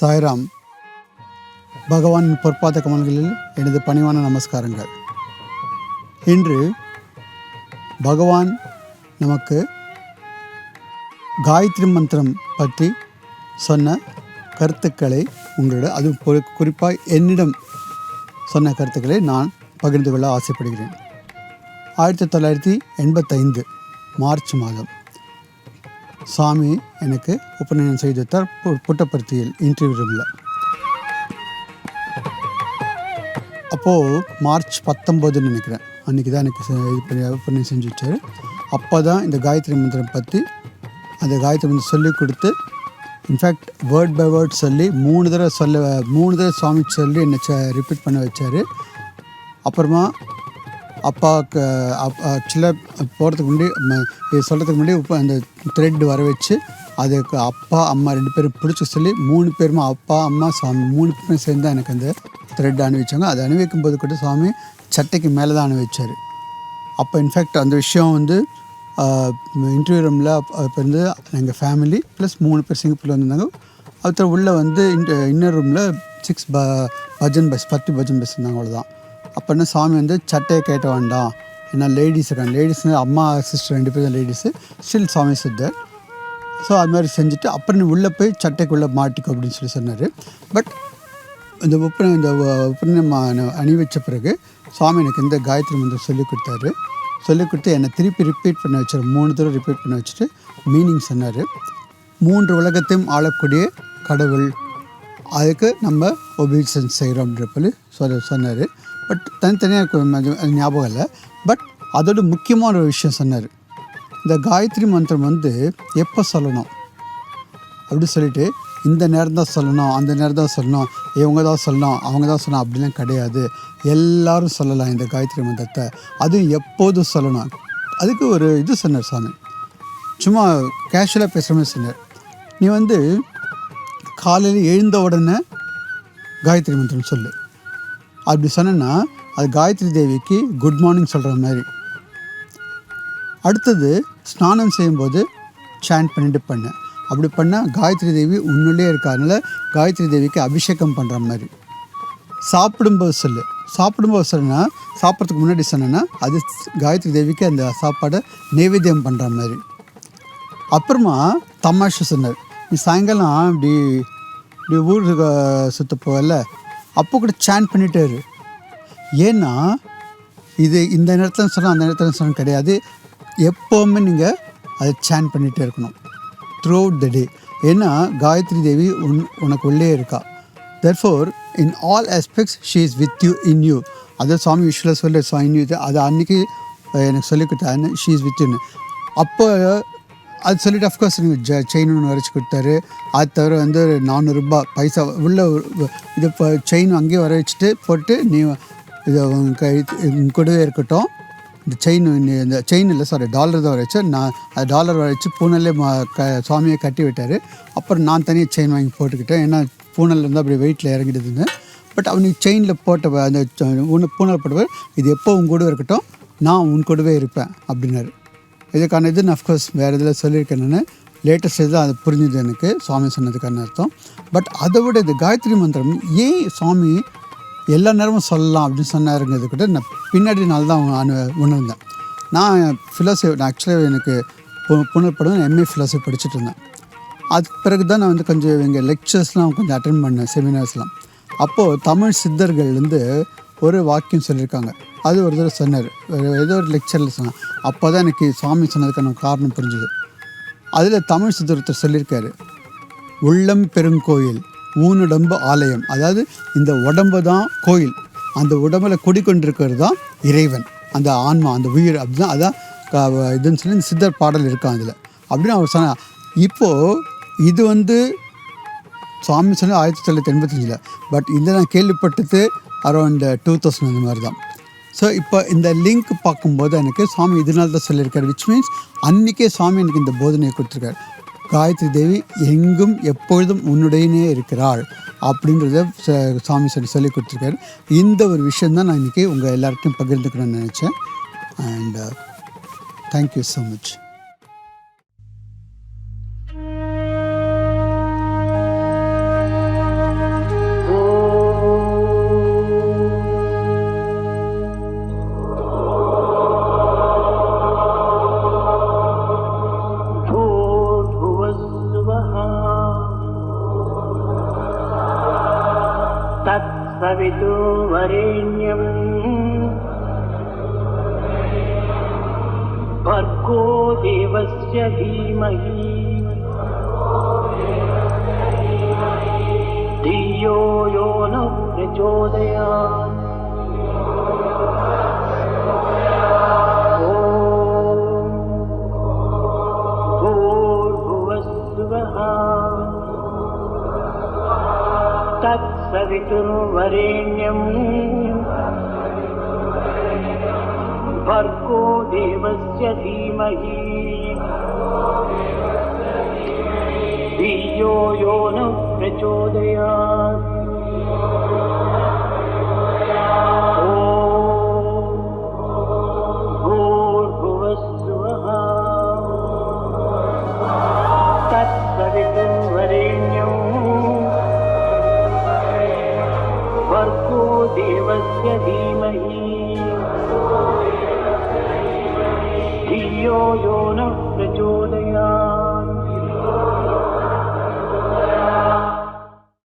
சாய்ராம் பகவான் பொற்பாத கமல்களில் எனது பணிவான நமஸ்காரங்கள். இன்று பகவான் நமக்கு காயத்ரி மந்திரம் பற்றி சொன்ன கருத்துக்களை உங்களிடம் அது குறிப்பாக என்னிடம் சொன்ன கருத்துக்களை நான் பகிர்ந்து கொள்ள ஆசைப்படுகிறேன். ஆயிரத்தி தொள்ளாயிரத்தி எண்பத்தைந்து மார்ச் மாதம். சாமி எனக்கு உபநயனம் செய்து வைத்தார் பு- இன்டர்வியூ ரூமில் அப்போது மார்ச் பத்தொம்போதுன்னு நினைக்கிறேன். அன்றைக்கி தான் எனக்கு செ- இது பண்ணி உபநயனம் செஞ்சு வச்சார். அப்போ தான் இந்த காயத்ரி மந்திரம் பற்றி அந்த காயத்ரி மந்திரம் சொல்லி கொடுத்து இன்ஃபேக்ட் வேர்ட் பை வேர்ட் சொல்லி மூணு தடவை சொல்ல மூணு தடவை சுவாமி சொல்லி என்னை ரிப்பீட் பண்ண வச்சார். அப்புறமா அப்பாவுக்கு அப் ஆக்சுவலாக போகிறதுக்கு முன்னாடி சொல்கிறதுக்கு முன்னாடி இப்போ அந்த த்ரெட் வர வச்சு அதுக்கு அப்பா அம்மா ரெண்டு பேரும் பிடிச்சி சொல்லி மூணு பேருமே அப்பா அம்மா சாமி மூணு பேரும் சேர்ந்து தான் எனக்கு அந்த த்ரெட் அனுபவிச்சாங்க அதை அணிவிக்கும் போது கூட சுவாமி சட்டைக்கு மேலே தான் அனுபவிச்சார் அப்போ இன்ஃபேக்ட் அந்த விஷயம் வந்து இன்டர்வியூ ரூமில் இப்போ வந்து எங்கள் ஃபேமிலி ப்ளஸ் மூணு பேர் சிங்கப்பூரில் வந்திருந்தாங்க. ஒருத்தர் உள்ளே வந்து இன்னர் ரூமில் சிக்ஸ் ப பஜன் பஸ் பத்து பஜன் பஸ் இருந்தாங்க அவ்வளோதான் அப்போ சாமி வந்து சட்டையை கேட்ட வேண்டாம். ஏன்னா லேடிஸ் இருக்காங்க. லேடிஸ்னு அம்மா சிஸ்டர் ரெண்டு பேரும் லேடிஸு ஸ்டில் சாமி சித்தர். ஸோ அது மாதிரி செஞ்சுட்டு அப்புறம் உள்ளே போய் சட்டைக்குள்ளே மாட்டிக்கோ அப்படின்னு சொல்லி சொன்னார். பட் இந்த உப்பு இந்த உப்புரம் அணி வச்ச பிறகு சுவாமி எனக்கு இந்த காயத்ரி மந்திரம் சொல்லி கொடுத்தாரு. சொல்லி கொடுத்து என்னை திருப்பி ரிப்பீட் பண்ண வச்சார். மூணு தடவை ரிப்பீட் பண்ண வச்சுட்டு மீனிங் சொன்னார். மூன்று உலகத்தையும் ஆளக்கூடிய கடவுள். அதுக்கு நம்ம ஒபீடியன்ஸ் செய்கிறோம்ன்ற போல சொல்ல சொன்னார். பட் தனித்தனியாக ஞாபகம் இல்லை. பட் அதோட முக்கியமான ஒரு விஷயம் சொன்னார். இந்த காயத்ரி மந்திரம் வந்து எப்போ சொல்லணும்? அப்படி சொல்லிட்டு இந்த நேரம் தான் சொல்லணும் அந்த நேரம் தான் சொல்லணும் இவங்க தான் சொல்லணும் அவங்க தான் சொல்லணும் அப்படிலாம் கிடையாது. எல்லாரும் சொல்லலாம் இந்த காயத்ரி மந்திரத்தை. அதுவும் எப்போதும் சொல்லணும். அதுக்கு ஒரு இது சொன்னார் சாமி. சும்மா கேஷுவலாக பேசுகிற மாதிரி சொன்னார். நீ வந்து காலையில் எழுந்த உடனே காயத்ரி மந்திரம் சொல்லு. அப்படி சொன்னேன்னா அது காயத்ரி தேவிக்கு குட் மார்னிங் சொல்கிற மாதிரி. அடுத்தது ஸ்நானம் செய்யும்போது சாண்ட் பண்ணிட்டு பண்ணேன் அப்படி பண்ணால் காயத்ரி தேவி உன்னுள்ளே இருக்காதனால காயத்ரி தேவிக்கு அபிஷேகம் பண்ணுற மாதிரி. சாப்பிடும்போது சொல்லு. சாப்பிடும்போது சொல்லுனா சாப்பிட்றதுக்கு முன்னாடி சொன்னேன்னா அது காயத்ரி தேவிக்கு அந்த சாப்பாடை நைவேத்தியம் பண்ணுற மாதிரி. அப்புறமா தமாஷை சொன்னார். நீ சாயங்காலம் இப்படி இப்படி ஊருக்கு சுற்ற போகல அப்போ கூட சேன் பண்ணிட்டாரு. ஏன்னா இது இந்த நேரத்தில் சொன்னால் அந்த நேரத்தில் சொன்ன கிடையாது. எப்போவுமே நீங்கள் அதை சேன் பண்ணிகிட்டே இருக்கணும். த்ரூ அவுட் த டே ஏன்னா காயத்ரி தேவி உன் உனக்கு உள்ளே இருக்கா. Therefore in all aspects she is with you in you அதை சுவாமி யூஸ்வலாக சொல்லி இன் யூ அது அன்றைக்கி எனக்கு சொல்லிக்கிட்டேன் ஷீ இஸ் வித் யூன்னு அப்போ அது சொல்லிட்டு அஃப்கோர்ஸ் நீங்கள் ஜ செயின் ஒன்று வரைச்சி கொடுத்தாரு. அது தவிர வந்து ஒரு நானூறுரூபா பைசா உள்ள இது இப்போ செயின் அங்கேயே வர வச்சுட்டு போட்டு நீ இது உங்க கை உங்க கூடவே இருக்கட்டும். இந்த செயின் இந்த செயின் இல்லை சாரி டாலர் தான் வரைச்சு நான் அது டாலர் வரைச்சு பூனல்லே க சுவாமியை கட்டி விட்டார். அப்புறம் நான் தனியாக செயின் வாங்கி போட்டுக்கிட்டேன். ஏன்னா பூனல் வந்து அப்படி வெயிட்டில் இறங்கிடுதுன்னு. பட் அவனுக்கு செயினில் போட்ட அந்த பூனல் போட்டவர் இது எப்போ உன் கூட இருக்கட்டும் நான் உன் கூடவே இருப்பேன் அப்படின்னாரு. இதுக்கான இது நான் அஃப்கோர்ஸ் வேறு இதில் சொல்லியிருக்கேன் நான். லேட்டஸ்ட் இது அது புரிஞ்சுது எனக்கு. சுவாமி சொன்னதுக்கான அர்த்தம். பட் அதை விட இது காயத்ரி மந்திரம் ஏன் சுவாமி எல்லா நேரமும் சொல்லலாம் அப்படின்னு சொன்னாருங்கிறது கூட நான் பின்னாடி நாள் தான் அனு உணர்ந்தேன். நான் ஃபிலாசபி நான் ஆக்சுவலாக எனக்கு பு- புனர்படம் எம்ஏ ஃபிலாசபி படிச்சுட்டு இருந்தேன். அதுக்கு பிறகு தான் நான் வந்து கொஞ்சம் எங்கள் லெக்சர்ஸ்லாம் கொஞ்சம் அட்டன் பண்ணேன் செமினார்ஸ்லாம் அப்போது தமிழ் சித்தர்கள் வந்து ஒரு வாக்கியம் சொல்லியிருக்காங்க. அது ஒரு தடவை சொன்னார். ஏதோ ஒரு லெக்சரில் சொன்னார் அப்போ தான் எனக்கு சுவாமி சொன்னதுக்கான காரணம் புரிஞ்சுது. அதில் தமிழ் சித்தர் சொல்லியிருக்காரு. உள்ளம் பெருங்கோயில் ஊனுடம்பு ஆலயம். அதாவது இந்த உடம்பு தான் கோயில். அந்த உடம்புல குடிக்கொண்டிருக்கிறது தான் இறைவன். அந்த ஆன்மா அந்த உயிர் அப்படிதான் அதான் இதுன்னு சொல்லி இந்த சித்தர் பாடல் இருக்கான் அதில். அப்படின்னு அவர் சொன்னார். இப்போது இது வந்து சுவாமி சொன்ன ஆயிரத்தி தொள்ளாயிரத்தி எண்பத்தஞ்சில். பட் இந்த நான் கேள்விப்பட்டது அரௌண்ட் டூ தௌசண்ட் அந்த மாதிரி தான் ஸோ இப்போ இந்த லிங்க் பார்க்கும்போது எனக்கு சுவாமி இதனால தான் சொல்லியிருக்காரு விச் மீன்ஸ் அன்றைக்கே சுவாமி எனக்கு இந்த போதனையை கொடுத்துருக்காரு. காயத்ரி தேவி எங்கும் எப்பொழுதும் உன்னுடையனே இருக்கிறாள் அப்படின்றத ச- சுவாமி சொல்லி சொல்லி கொடுத்துருக்காரு. இந்த ஒரு விஷயம் தான் நான் இன்றைக்கி உங்கள் எல்லாருக்கும் பகிர்ந்துக்கணும்னு நினச்சேன். அண்ட் தேங்க்யூ ஸோ மச் तत्सवितुर्वरेण्यम् भर्गो देवस्य धीमहि। धियो यो न प्रचोदयात्। ॐ भूर्भुवस्सुवः तत्सवितुर्वरेण्यम् भर्गो देवस्य धीमहि। धियो यो न प्रचोदयात्।